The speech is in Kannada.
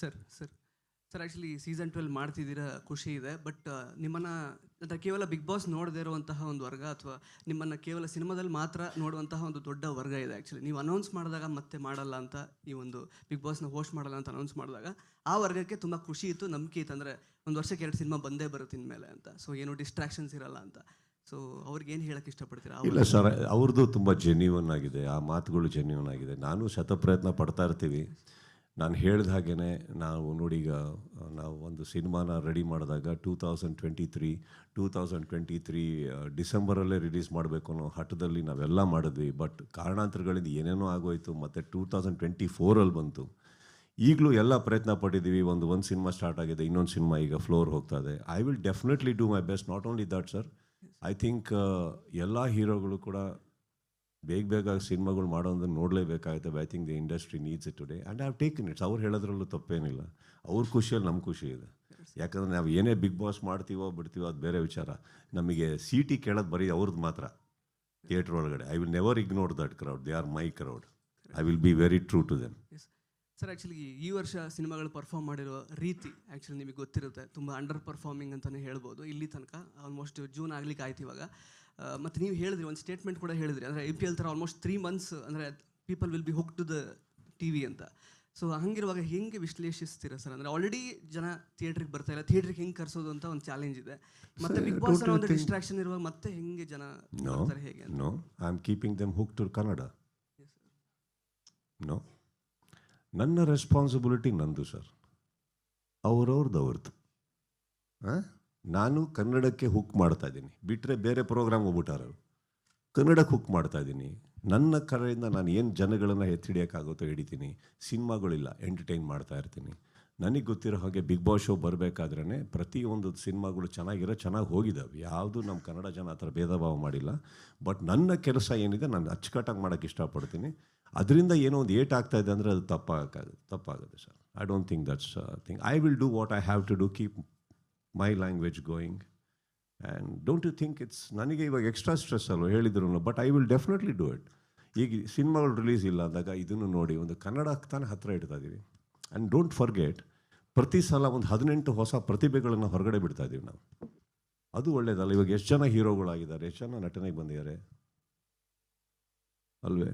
Sir sir. Sir actually season twelve ಮಾಡ್ತಿದ್ದೀರಾ ಖುಷಿ ಇದೆ ಬಟ್ ನಿಮ್ಮನ್ನು ಅಂದರೆ ಕೇವಲ ಬಿಗ್ ಬಾಸ್ ನೋಡದೇ ಇರುವಂತಹ ಒಂದು ವರ್ಗ ಅಥವಾ ನಿಮ್ಮನ್ನು ಕೇವಲ ಸಿನಿಮಾದಲ್ಲಿ ಮಾತ್ರ ನೋಡುವಂತಹ ಒಂದು ದೊಡ್ಡ ವರ್ಗ ಇದೆ ಆ್ಯಕ್ಚುಲಿ ನೀವು ಅನೌನ್ಸ್ ಮಾಡಿದಾಗ ಮತ್ತೆ ಮಾಡಲ್ಲ ಅಂತ ಈ ಒಂದು ಬಿಗ್ ಬಾಸ್ನ ಹೋಸ್ಟ್ ಮಾಡಲ್ಲ ಅಂತ ಅನೌನ್ಸ್ ಮಾಡಿದಾಗ ಆ ವರ್ಗಕ್ಕೆ ತುಂಬ ಖುಷಿ ಇತ್ತು ನಂಬಿಕೆ ಇತ್ತು ಅಂದರೆ ಒಂದು ವರ್ಷಕ್ಕೆ ಎರಡು ಸಿನಿಮಾ ಬಂದೇ ಬರುತ್ತೆ ಇನ್ಮೇಲೆ ಅಂತ. ಸೊ ಏನು ಡಿಸ್ಟ್ರಾಕ್ಷನ್ಸ್ ಇರಲ್ಲ ಅಂತ. ಸೊ ಅವ್ರಿಗೆ ಏನು ಹೇಳಕ್ಕೆ ಇಷ್ಟಪಡ್ತೀರಾ? ಇಲ್ಲ ಸರ್ ಅವ್ರದ್ದು ತುಂಬ ಜೆನ್ಯೂನ್ ಆಗಿದೆ ಆ ಮಾತುಗಳು ಜೆನ್ಯೂನ್ ಆಗಿದೆ. ನಾನು ಶತಪ್ರಯತ್ನ ಪಡ್ತಾ ಇರ್ತೀವಿ. ನಾನು ಹೇಳ್ದ ಹಾಗೇ ನಾವು ನೋಡಿ ಈಗ ನಾವು ಒಂದು ಸಿನಿಮಾನ ರೆಡಿ ಮಾಡಿದಾಗ two thousand twenty three two thousand twenty three ಡಿಸೆಂಬರಲ್ಲೇ release ಮಾಡಬೇಕು ಅನ್ನೋ ಹಠದಲ್ಲಿ ನಾವೆಲ್ಲ ಮಾಡಿದ್ವಿ. ಬಟ್ ಕಾರಣಾಂತರಗಳಿಂದ ಏನೇನೋ ಆಗೋಯಿತು ಮತ್ತು ಟೂ ತೌಸಂಡ್ ಟ್ವೆಂಟಿ ಫೋರಲ್ಲಿ ಬಂತು. ಈಗಲೂ ಎಲ್ಲ ಪ್ರಯತ್ನ ಪಟ್ಟಿದ್ದೀವಿ. ಒಂದು ಒಂದು ಸಿನಿಮಾ ಸ್ಟಾರ್ಟ್ ಆಗಿದೆ ಇನ್ನೊಂದು ಸಿನಿಮಾ ಈಗ ಫ್ಲೋರ್ ಹೋಗ್ತಾ ಇದೆ. I will definitely do my best not only that sir I think ಎಲ್ಲ ಹೀರೋಗಳು ಕೂಡ ಬೇಗ ಬೇಗ ಸಿನಿಮಾಗಳು ಮಾಡೋದನ್ನು ನೋಡಲೇಬೇಕಾಗುತ್ತೆ. I think the industry needs it today and have taken it's ಅವ್ರು ಹೇಳೋದ್ರಲ್ಲೂ ತಪ್ಪೇನಿಲ್ಲ. ಅವ್ರ ಖುಷಿಯಲ್ಲಿ ನಮ್ಮ ಖುಷಿ ಇದೆ. ಯಾಕಂದರೆ ನಾವು ಏನೇ ಬಿಗ್ ಬಾಸ್ ಮಾಡ್ತೀವೋ, ಬಿಡ್ತೀವೋ, ಅದು ಬೇರೆ ವಿಚಾರ. ನಮಗೆ ಸಿ ಟಿ ಕೇಳೋದು ಬರೀ ಅವ್ರದ್ದು ಮಾತ್ರ. ಥಿಯೇಟ್ರ್ ಒಳಗಡೆ. I will never ignore that crowd they are my crowd I will be very true to them sir actually ಈ ವರ್ಷ ಸಿನಿಮಾಗಳು ಪರ್ಫಾರ್ಮ್ ಮಾಡಿರೋ ರೀತಿ ಆ್ಯಕ್ಚುಲಿ ನಿಮಗೆ ಗೊತ್ತಿರುತ್ತೆ. ತುಂಬ ಅಂಡರ್ ಪರ್ಫಾರ್ಮಿಂಗ್ ಅಂತಲೇ ಹೇಳ್ಬೋದು. ಇಲ್ಲಿ ತನಕ ಆಲ್ಮೋಸ್ಟ್ ಜೂನ್ ಆಗ್ಲಿಕ್ಕೆ ಆಯ್ತು ಇವಾಗ. ಮತ್ತು ನೀವು ಹೇಳಿದ್ರಿ ಒಂದು ಸ್ಟೇಟ್ಮೆಂಟ್ ಕೂಡ ಹೇಳಿದ್ರಿ. ಅಂದರೆ ಐ ಪಿ ಎಲ್ ಥರ ಆಲ್ಮೋಸ್ಟ್ ತ್ರೀ ಮಂತ್ಸ್ ಅಂದರೆ people will be hook to the T V ಅಂತ. ಸೊ ಹಂಗಿರುವಾಗ ಹೆಂಗೆ ವಿಶ್ಲೇಷಿಸ್ತೀರ ಸರ್? ಅಂದರೆ ಆಲ್ರೆಡಿ ಜನ ಥಿಯೇಟ್ರಿಗೆ ಬರ್ತಾ ಇಲ್ಲ ಥಿಯೇಟ್ರಿಗೆ ಹೆಂಗೆ ಕರ್ಸೋದು ಅಂತ ಒಂದು ಚಾಲೆಂಜ್ ಇದೆ. ಮತ್ತೆ ಬಿಗ್ ಬಾಸ್ ಒಂದು ಡಿಸ್ಟ್ರಾಕ್ಷನ್ ಇರುವಾಗ ಮತ್ತೆ ಹೆಂಗೆ ಜನ ನೋ ಬರ್ತಾರೆ ಹೇಗೆ no I am keeping them hook to Kannada no ನನ್ನ ರೆಸ್ಪಾನ್ಸಿಬಿಲಿಟಿ ನಂದು ಸರ್ ಅವ್ರವ್ರದ್ದು ಅವ್ರದ್ದು. ಹಾಂ ನಾನು ಕನ್ನಡಕ್ಕೆ ಹುಕ್ ಮಾಡ್ತಾ ಇದ್ದೀನಿ. ಬಿಟ್ಟರೆ ಬೇರೆ ಪ್ರೋಗ್ರಾಮ್ ಹೋಗ್ಬಿಟ್ಟಾರು. ಕನ್ನಡಕ್ಕೆ ಹುಕ್ ಮಾಡ್ತಾ ಇದ್ದೀನಿ. ನನ್ನ ಕಡೆಯಿಂದ ನಾನು ಏನು ಜನಗಳನ್ನು ಎತ್ತಿಡಿಯೋಕ್ಕಾಗುತ್ತೋ ಹಿಡಿತೀನಿ. ಸಿನಿಮಾಗಳಿಲ್ಲ ಎಂಟರ್ಟೈನ್ ಮಾಡ್ತಾ ಇರ್ತೀನಿ. ನನಗೆ ಗೊತ್ತಿರೋ ಹಾಗೆ ಬಿಗ್ ಬಾಸ್ ಶೋ ಬರಬೇಕಾದ್ರೇ ಪ್ರತಿಯೊಂದು ಸಿನಿಮಾಗಳು ಚೆನ್ನಾಗಿರೋ ಚೆನ್ನಾಗಿ ಹೋಗಿದ್ದಾವೆ ಯಾವುದು ನಮ್ಮ ಕನ್ನಡ ಜನ ಆ ಥರ ಭೇದ ಭಾವ ಮಾಡಿಲ್ಲ. ಬಟ್ ನನ್ನ ಕೆಲಸ ಏನಿದೆ, ನಾನು ಅಚ್ಚುಕಟ್ಟಾಗಿ ಮಾಡೋಕ್ಕೆ ಇಷ್ಟಪಡ್ತೀನಿ. ಅದರಿಂದ ಏನೋ ಒಂದು ಏಟ್ ಆಗ್ತಾ ಇದೆ ಅಂದರೆ ಅದು ತಪ್ಪಾಗ ತಪ್ಪಾಗುತ್ತೆ sir. I don't think that's thing I will do what I have to do keep my language going and don't you think it's ನನಗೆ ಇವಾಗ ಎಕ್ಸ್ಟ್ರಾ ಸ್ಟ್ರೆಸ್ ಅಲ್ಲೋ ಹೇಳಿದ್ರು but I will definitely do it ಈಗ ಸಿನಿಮಾಗಳು ರಿಲೀಸ್ ಇಲ್ಲ ಅಂದಾಗ ಇದನ್ನು ನೋಡಿ ಒಂದು ಕನ್ನಡ ತಾನೇ ಹತ್ತಿರ ಇಡ್ತಾ ಇದ್ದೀವಿ ಆ್ಯಂಡ್ ಡೋಂಟ್ ಫರ್ಗೆಟ್ ಪ್ರತಿ ಸಲ ಒಂದು ಹದಿನೆಂಟು ಹೊಸ ಪ್ರತಿಭೆಗಳನ್ನು ಹೊರಗಡೆ ಬಿಡ್ತಾ ಇದ್ದೀವಿ ನಾವು. ಅದು ಒಳ್ಳೇದಲ್ಲ, ಇವಾಗ ಎಷ್ಟು ಜನ ಹೀರೋಗಳಾಗಿದ್ದಾರೆ, ಎಷ್ಟು ಜನ ನಟನೆಗೆ ಬಂದಿದ್ದಾರೆ? ಅಲ್ವೇ?